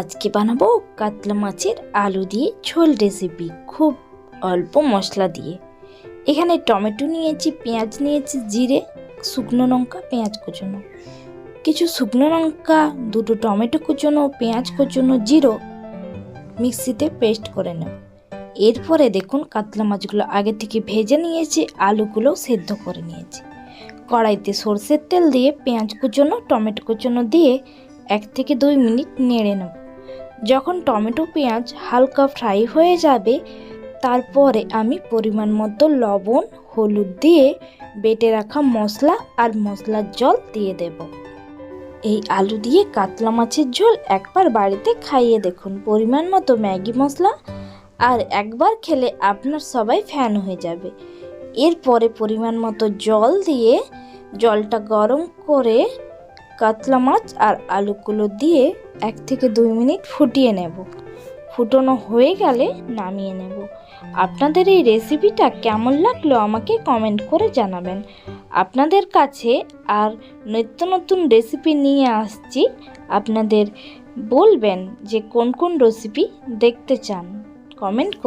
আজকে বানাবো কাতলা মাছের আলু দিয়ে ঝোল রেসিপি খুব অল্প মশলা দিয়ে। এখানে টমেটো নিয়েছি, পেঁয়াজ নিয়েছি, জিরে, শুকনো লঙ্কা, পেঁয়াজ কুচোনো। কিছু শুকনো লঙ্কা, দুটো টমেটো কুচোনো, পেঁয়াজ কুচোনো, জিরো মিক্সিতে পেস্ট করে নেব। এরপরে দেখুন কাতলা মাছগুলো আগে থেকে ভেজে নিয়েছি, আলুগুলো সেদ্ধ করে নিয়েছি। কড়াইতে সর্ষের তেল দিয়ে পেঁয়াজ কুচোনো, টমেটো কুচোনো দিয়ে এক থেকে দুই মিনিট নেড়ে নেব। যখন টমেটো পেঁয়াজ হালকা ফ্রাই হয়ে যাবে, তারপরে আমি পরিমাণ মতো লবণ, হলুদ দিয়ে বেটে রাখা মশলা আর মশলার জল দিয়ে দেব। এই আলু দিয়ে কাতলা মাছের ঝোল একবার বাড়িতে খাইয়ে দেখুন। পরিমাণ মতো ম্যাগি মশলা আর একবার খেলে আপনার সবাই ফ্যান হয়ে যাবে। এরপরে পরিমাণ মতো জল দিয়ে জলটা গরম করে কাতলা মাছ আর আলুগুলো দিয়ে এক থেকে দুই মিনিট ফুটিয়ে নেব। ফুটোনো হয়ে গেলে নামিয়ে নেব। আপনাদের এই রেসিপিটা কেমন লাগল আমাকে কমেন্ট করে জানাবেন। আপনাদের কাছে আর নিত্য নতুন রেসিপি নিয়ে আসছি, আপনাদের বলবেন যে কোন কোন রেসিপি দেখতে চান। কমেন্ট